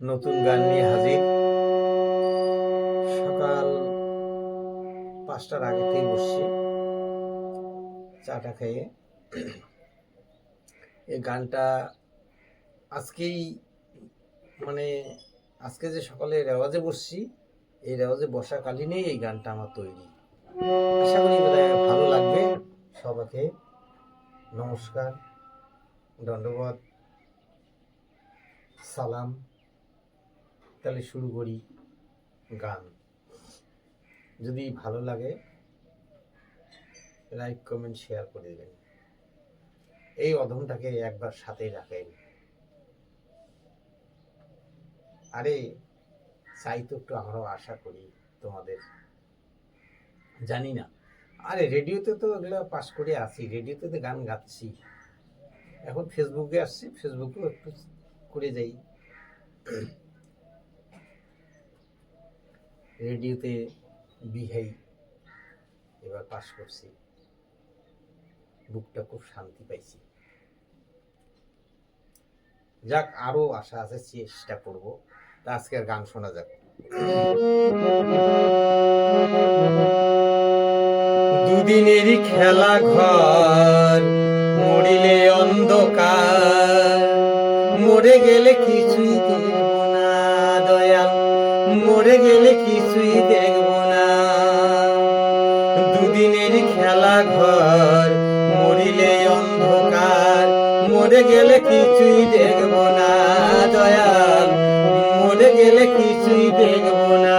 নতুন গান নিয়ে হাজির। সকাল পাঁচটার আগে থেকে বসছি। চাটা খেয়ে। এই গানটা আজকেই মানে আজকে যে সকালে রেওয়াজে বসছি, এই রেওয়াজে বসাকালীনই এই গানটা আমার তৈরি। আশা করি ভালো লাগবে সবাইকে। নমস্কার দণ্ডবত সালাম, তাহলে শুরু করি গান। যদি ভালো লাগে লাইক কমেন্ট শেয়ার করে দেবেন। এই অধমটাকে একবার সাথেই রাখেন। আরে, চাই তো একটু আমরাও আশা করি তোমাদের। জানি না। আরে, রেডিওতে তো এগুলো পাস করে আসি রেডিওতে তো গান গাচ্ছি। এখন ফেসবুকে আসছি। ফেসবুকেও একটু করে যাই। রেডিওতে বিহাই এবার পাশ করছি। বুকটা খুব শান্তি পাইছি। যাক, আরও আশা আছে, চেষ্টা করব। তা আজকে গান শোনা যাক। দুদিনেরই খেলা ঘর, মরিলে অন্ধকার। মরে গেলে কিছুই দেখব না, দয়াল। মরে গেলে কিছুই দেখব না। দুদিনের খেলা ঘর, মরিলে অন্ধকার। মরে গেলে কিছুই দেখব না, দয়াল। মরে গেলে কিছুই দেখব না।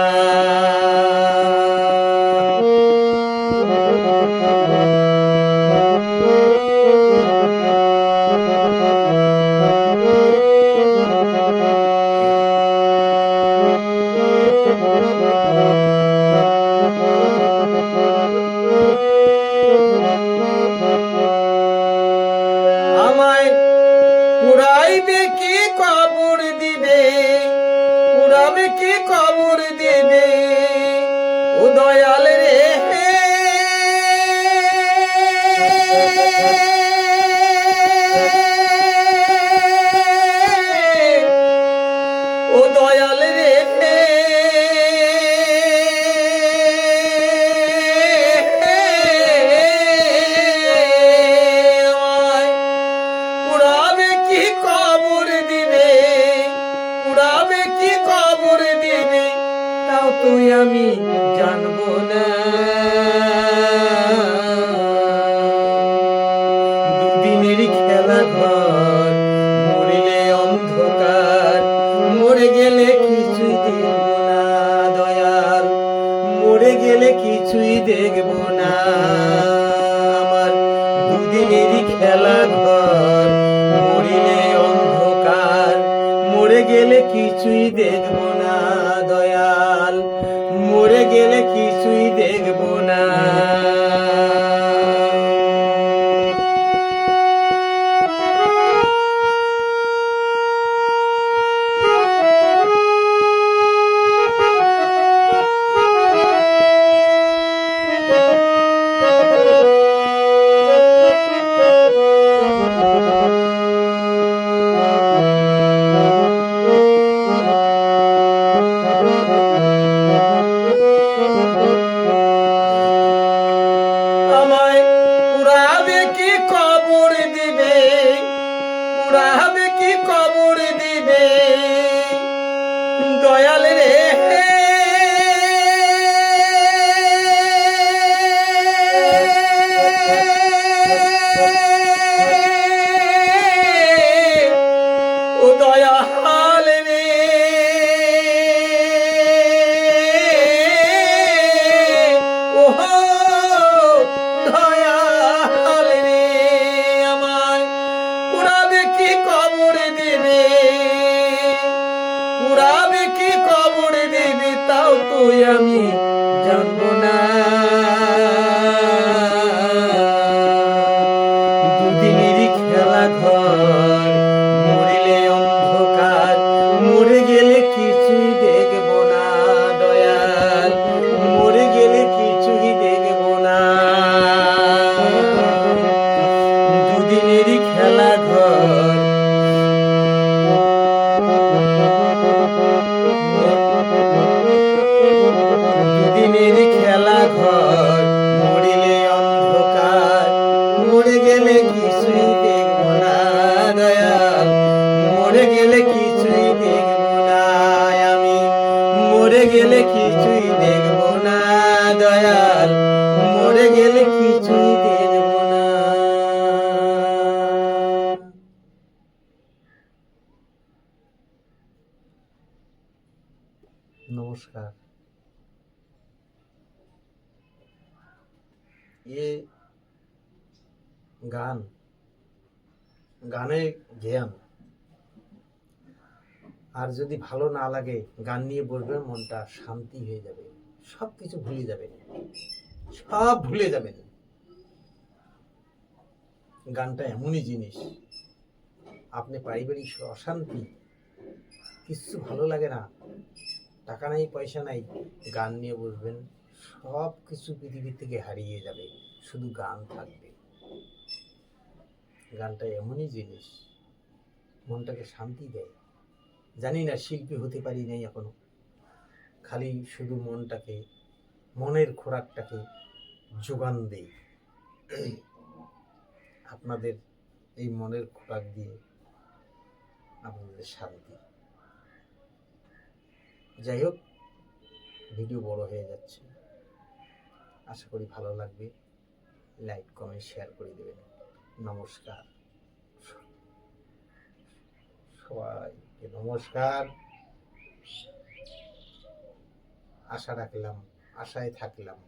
পুরাইবে কি তুই আমি জানব না। দুদিনেরই খেলা ঘর, মরিলে অন্ধকার। মরে গেলে কিছুই দেখব না, দয়াল। মরে গেলে কিছুই দেখব না। আমার দুদিনেরই খেলা ঘর, মরিলে অন্ধকার। মরে গেলে কিছুই দেখব না। মরে গেলে কিছুই দেখব না। কবর দিবে? দয়াল রে পুরাবে কি কবর দেবে তাও তুই আমি জানব না। নমস্কার। এ গান, গানে জ্ঞান। আর যদি ভালো না লাগে, গান নিয়ে বসবেন মনটা শান্তি হয়ে যাবে। সব কিছু ভুলে যাবেন। সব ভুলে যাবেন। গানটা এমনই জিনিস। আপনি পারিবারিক অশান্তি, কিচ্ছু ভালো লাগে না। টাকা নাই, পয়সা নাই, গান নিয়ে বসবেন, সব কিছু পৃথিবী থেকে হারিয়ে যাবে, শুধু গান থাকবে। গানটা এমনই জিনিস, মনটাকে শান্তি দেয়। জানি না শিল্পী হতে পারি নাই এখনও। খালি শুধু মনটাকে, মনের খোরাকটাকে যোগান দেই। আপনাদের এই মনের খোরাক দিয়ে আপনাদের শান্তি। যাই হোক ভিডিও বড় হয়ে যাচ্ছে। আশা করি ভালো লাগবে। লাইক কমেন্ট শেয়ার করে দেবেন। নমস্কার। সবাইকে নমস্কার। আশা রাখলাম, আশায় থাকলাম।